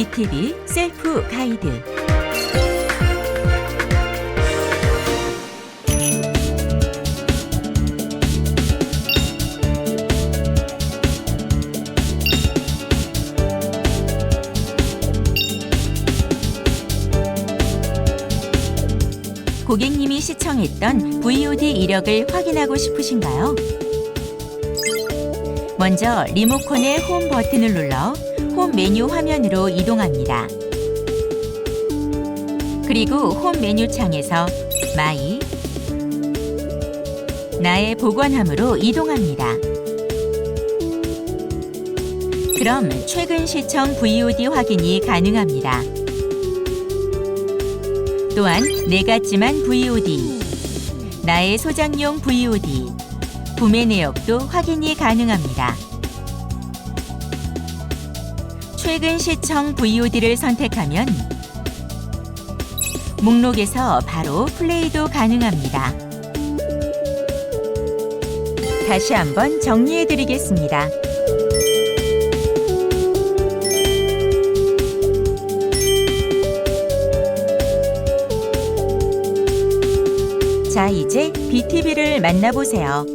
BTV 셀프 가이드 고객님이 시청했던 VOD 이력을 확인하고 싶으신가요? 먼저 리모컨의 홈 버튼을 눌러 홈 메뉴 화면으로 이동합니다. 그리고 홈 메뉴 창에서 마이 나의 보관함으로 이동합니다. 그럼 최근 시청 VOD 확인이 가능합니다. 또한 내 같지만 VOD, 나의 소장용 VOD, 구매 내역도 확인이 가능합니다. 최근 시청 VOD를 선택하면 목록에서 바로 플레이도 가능합니다. 다시 한번 정리해 드리겠습니다. 자, 이제 BTV를 만나보세요.